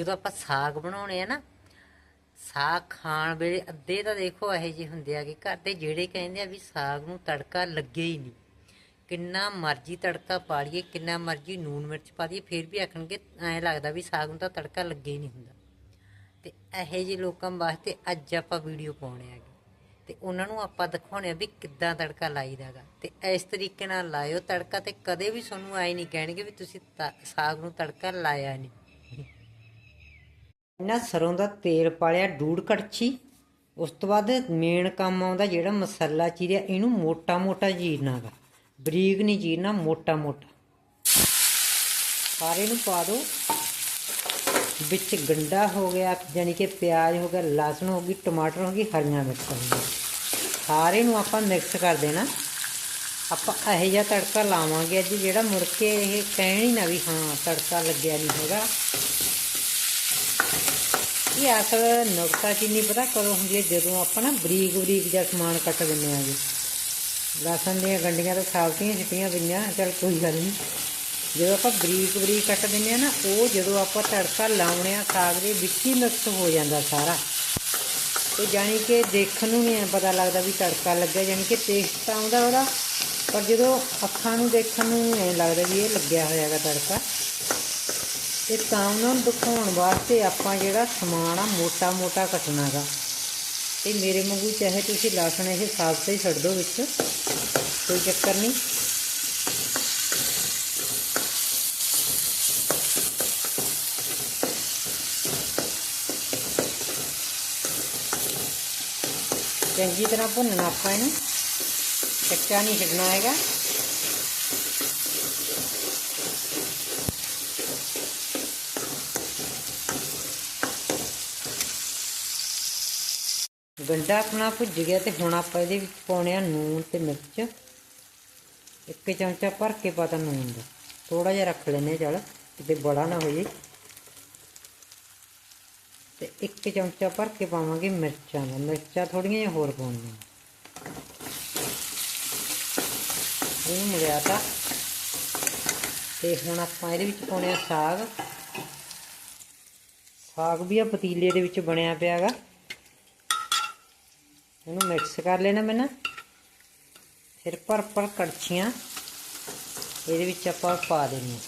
ਜਦੋਂ ਆਪਾਂ ਸਾਗ ਬਣਾਉਣੇ ਆ ਨਾ, ਸਾਗ ਖਾਣ ਵੇਲੇ ਅੱਧੇ ਤਾਂ ਦੇਖੋ ਇਹੋ ਜਿਹੇ ਹੁੰਦੇ ਆ ਕਿ ਘਰ ਦੇ ਜਿਹੜੇ ਕਹਿੰਦੇ ਆ ਵੀ ਸਾਗ ਨੂੰ ਤੜਕਾ ਲੱਗੇ ਹੀ ਨਹੀਂ। ਕਿੰਨਾ ਮਰਜ਼ੀ ਤੜਕਾ ਪਾ ਲਈਏ, ਕਿੰਨਾ ਮਰਜ਼ੀ ਨੂਨ ਮਿਰਚ ਪਾ ਦਈਏ, ਫਿਰ ਵੀ ਆਖਣਗੇ ਐਂ ਲੱਗਦਾ ਵੀ ਸਾਗ ਨੂੰ ਤਾਂ ਤੜਕਾ ਲੱਗੇ ਹੀ ਨਹੀਂ ਹੁੰਦਾ। ਤੇ ਇਹੋ ਜਿਹੇ ਲੋਕਾਂ ਵਾਸਤੇ ਅੱਜ ਆਪਾਂ ਵੀਡੀਓ ਪਾਉਣੇ ਆਗੇ ਤੇ ਉਹਨਾਂ ਨੂੰ ਆਪਾਂ ਦਿਖਾਉਣੇ ਆ ਵੀ ਕਿੱਦਾਂ ਤੜਕਾ ਲਾਈਦਾਗਾ ਤੇ ਇਸ ਤਰੀਕੇ ਨਾਲ ਲਾਇਓ ਤੜਕਾ ਤੇ ਕਦੇ ਵੀ ਤੁਹਾਨੂੰ ਆਈ ਨਹੀਂ ਕਹਿਣਗੇ ਵੀ ਤੁਸੀਂ ਤਾ- ਸਾਗ ਨੂੰ ਤੜਕਾ ਲਾਇਆ ਨਹੀਂ। ਇਹਨਾਂ ਸਰੋਂ ਦਾ ਤੇਲ ਪਾਲਿਆ ਡੂੜ ਕੜਛੀ, ਉਸ ਤੋਂ ਬਾਅਦ ਮੇਨ ਕੰਮ ਆਉਂਦਾ ਜਿਹੜਾ ਮਸਾਲਾ ਚੀਰਿਆ, ਇਹਨੂੰ ਮੋਟਾ ਮੋਟਾ ਚੀਰਨਾਗਾ ਬਰੀਕ ਨਹੀਂ ਜੀਰਨਾ, ਮੋਟਾ ਮੋਟਾ। ਸਾਰੇ ਨੂੰ ਪਾ ਦਿਓ ਵਿੱਚ ਗੰਡਾ ਹੋ ਗਿਆ ਯਾਨੀ ਕਿ ਪਿਆਜ਼ ਹੋ ਗਿਆ, ਲਸਣ ਹੋ ਗਈ, ਟਮਾਟਰ ਹੋ ਗਈ, ਹਰੀਆਂ ਮਿਰਚਾਂ ਹੋ ਗਈਆਂ। ਸਾਰੇ ਨੂੰ ਆਪਾਂ ਮਿਕਸ ਕਰ ਦੇਣਾ। ਆਪਾਂ ਇਹੋ ਜਿਹਾ ਤੜਕਾ ਲਾਵਾਂਗੇ ਅੱਜ ਜਿਹੜਾ ਮੁੜ ਕੇ ਇਹ ਕਹਿਣ ਹੀ ਨਾ ਵੀ ਹਾਂ, ਤੜਕਾ ਲੱਗਿਆ ਨਹੀਂ ਹੈਗਾ। ਇਹ ਅਸਲ ਨੁਕਤਾ ਚੀਨੀ ਪਤਾ ਕਦੋਂ ਹੁੰਦੀ ਹੈ? ਜਦੋਂ ਆਪਾਂ ਨਾ ਬਰੀਕ ਬਰੀਕ ਜਿਹਾ ਸਮਾਨ ਕੱਟ ਦਿੰਦੇ ਆਂਗੇ ਲਸਣ ਦੀਆਂ ਗੰਡੀਆਂ ਤਾਂ ਸਾਬਤੀਆਂ ਛਿੱਟੀਆਂ ਪਈਆਂ, ਚਲ ਕੋਈ ਗੱਲ ਨਹੀਂ ਜਦੋਂ ਆਪਾਂ ਬਰੀਕ ਬਰੀਕ ਕੱਟ ਦਿੰਦੇ ਆ ਨਾ, ਉਹ ਜਦੋਂ ਆਪਾਂ ਤੜਕਾ ਲਾਉਣੇ ਆ, ਸਾਗ ਦੇ ਵਿੱਚ ਹੀ ਮਿਕਸ ਹੋ ਜਾਂਦਾ ਸਾਰਾ। ਤੇ ਜਾਣੀ ਕਿ ਦੇਖਣ ਨੂੰ ਨਹੀਂ ਐਂ ਪਤਾ ਲੱਗਦਾ ਵੀ ਤੜਕਾ ਲੱਗਾ ਜਾਣੀ ਕਿ ਟੇਸਟ ਤਾਂ ਆਉਂਦਾ ਉਹਦਾ। ਪਰ ਜਦੋਂ ਅੱਖਾਂ ਨੂੰ ਦੇਖਣ ਨੂੰ ਐਂ ਲੱਗਦਾ ਵੀ ਇਹ ਲੱਗਿਆ ਹੋਇਆ ਹੈਗਾ ਤੜਕਾ। ਤੇ ਤਾਂ ਉਹਨਾਂ ਨੂੰ ਦਿਖਾਉਣ ਵਾਸਤੇ ਆਪਾਂ ਜਿਹੜਾ ਸਮਾਨ ਆ ਮੋਟਾ ਮੋਟਾ ਕੱਟਣਾ ਕੱਟਣਾਗਾ ਤੇ ਮੇਰੇ ਵਾਂਗੂ ਚਾਹੇ ਤੁਸੀਂ ਲਸਣ ਇਹ ਸਾਬਤ ਹੀ ਛੱਡ ਦਿਓ ਵਿੱਚ, ਕੋਈ ਚੱਕਰ ਨਹੀਂ। ਚੰਗੀ ਤਰ੍ਹਾਂ ਭੁੰਨਣਾ ਆਪਾਂ ਇਹਨੂੰ। ਕੱਚਾ ਨਹੀਂ ਛੱਡਣਾ ਹੈਗਾ। ਗੰਡਾ ਆਪਣਾ ਭੁੱਜ ਗਿਆ ਤੇ ਹੁਣ ਆਪਾਂ ਇਹਦੇ ਵਿੱਚ ਪਾਉਣੇ ਆ ਨੂਨ ਤੇ ਮਿਰਚ। ਇੱਕ ਚਮਚਾ ਭਰ ਕੇ ਪਤਾ ਨੂਨ ਦਾ। ਥੋੜਾ ਜਿਹਾ ਰੱਖ ਲੈਨੇ ਚਲ, ਕਿਤੇ ਬੜਾ ਨਾ ਹੋ ਜੇ ਤੇ ਇੱਕ ਚਮਚਾ ਭਰ ਕੇ ਪਾਵਾਂਗੇ ਮਿਰਚਾਂ ਦਾ। ਮਿਰਚਾਂ ਥੋੜੀਆਂ ਜਿਹੀਆਂ ਹੋਰ ਪਾਉਣੀਆਂ। ਇਹ ਮਿਲਿਆਤਾ ਤੇ। ਹੁਣ ਆਪਾਂ ਇਹਦੇ ਵਿੱਚ ਪਾਉਣੇ ਆ ਸਾਗ। ਸਾਗ ਵੀ ਆ ਪਤੀਲੇ ਦੇ ਵਿੱਚ ਬਣਿਆ ਪਿਆਗਾ ਇਹਨੂੰ ਮਿਕਸ ਕਰ ਲੈਣਾ ਮੈਂ ਨਾ। ਫਿਰ ਭਰ ਭਰ ਕੜਛੀਆਂ ਇਹਦੇ ਵਿੱਚ ਆਪਾਂ ਪਾ ਦੇਣੀਆਂ।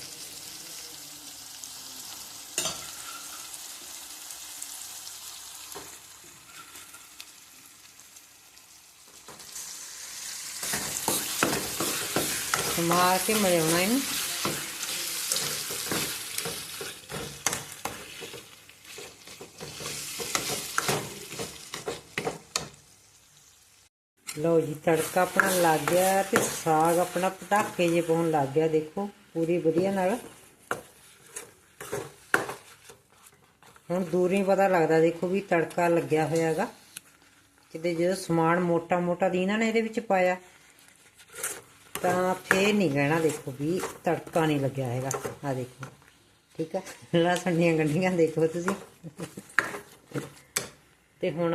ਮਾਰ ਕੇ ਮਲਿਆਉਣਾ ਇਹਨੂੰ। ਲਓ ਜੀ, ਤੜਕਾ ਆਪਣਾ ਲੱਗ ਗਿਆ ਤੇ ਸਾਗ ਆਪਣਾ ਪਟਾਕੇ ਜੇ ਪਾਉਣ ਲੱਗ ਗਿਆ, ਦੇਖੋ, ਪੂਰੀ ਵਧੀਆ ਨਾਲ। ਹੁਣ ਦੂਰੀ ਪਤਾ ਲੱਗਦਾ, ਦੇਖੋ ਵੀ ਤੜਕਾ ਲੱਗਿਆ ਹੋਇਆ ਹੈਗਾ। ਕਿਤੇ ਜਦੋਂ ਸਮਾਨ ਮੋਟਾ ਮੋਟਾ ਦੀਨਾ ਨੇ ਇਹਦੇ ਵਿੱਚ ਪਾਇਆ, ਤਾਂ ਫੇਰ ਨਹੀਂ ਕਹਿਣਾ, ਦੇਖੋ ਵੀ ਤੜਕਾ ਨਹੀਂ ਲੱਗਿਆ ਹੈਗਾ। ਆ ਦੇਖੋ, ਠੀਕ ਹੈ ਲਸਣ ਦੀਆਂ ਗੰਢੀਆਂ ਦੇਖੋ ਤੁਸੀਂ। ਤੇ ਹੁਣ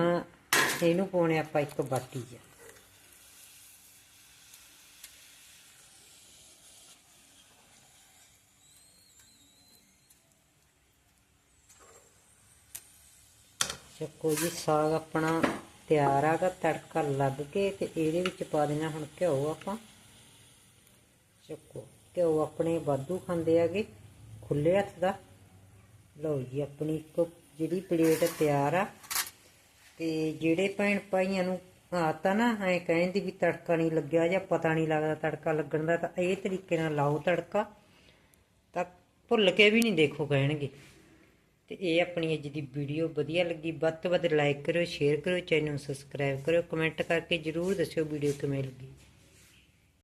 ਇਹਨੂੰ ਪਾਉਣੇ ਆਪਾਂ ਇੱਕ ਬਾਟੀ 'ਚ। ਚੱਕੋ ਜੀ, ਸਾਗ ਆਪਣਾ ਤਿਆਰ ਆਗਾ, ਤੜਕਾ ਲੱਗ ਕੇ ਤੇ ਇਹਦੇ ਵਿੱਚ ਪਾ ਦੇਣਾ ਹੁਣ ਘਿਓ ਆਪਾਂ। ਚੱਕੋ, ਘਿਓ ਆਪਣੇ ਵਾਧੂ ਖਾਂਦੇ ਆਗੇ ਖੁੱਲੇ ਹੱਥ ਦਾ। ਲਓ ਜੀ, ਆਪਣੀ ਇੱਕ ਜਿਹੜੀ ਪਲੇਟ ਤਿਆਰ ਆ। ਤੇ ਜਿਹੜੇ ਭੈਣ ਭਾਈਆਂ ਨੂੰ ਆਤਾ ਨਾ, ਐ ਕਹਿੰਦੀ ਵੀ ਤੜਕਾ ਨਹੀਂ ਲੱਗਿਆ ਜਾਂ ਪਤਾ ਨਹੀਂ ਲੱਗਦਾ ਤੜਕਾ ਲੱਗਣ ਦਾ, ਤਾਂ ਇਹ ਤਰੀਕੇ ਨਾਲ ਲਾਓ ਤੜਕਾ। ਤਾਂ ਭੁੱਲ ਕੇ ਵੀ ਨਹੀਂ ਦੇਖੋ ਕਹਿਣਗੇ। ਤੇ ਇਹ ਆਪਣੀ ਅੱਜ ਦੀ ਵੀਡੀਓ ਵਧੀਆ ਲੱਗੀ, ਵੱਧ ਤੋਂ ਵੱਧ ਲਾਈਕ ਕਰਿਓ ਸ਼ੇਅਰ ਕਰੋ ਚੈਨਲ ਨੂੰ ਸਬਸਕ੍ਰਾਈਬ ਕਰਿਓ ਕਮੈਂਟ ਕਰਕੇ ਜਰੂਰ ਦੱਸਿਓ ਵੀਡੀਓ ਕਿਵੇਂ ਲੱਗੀ।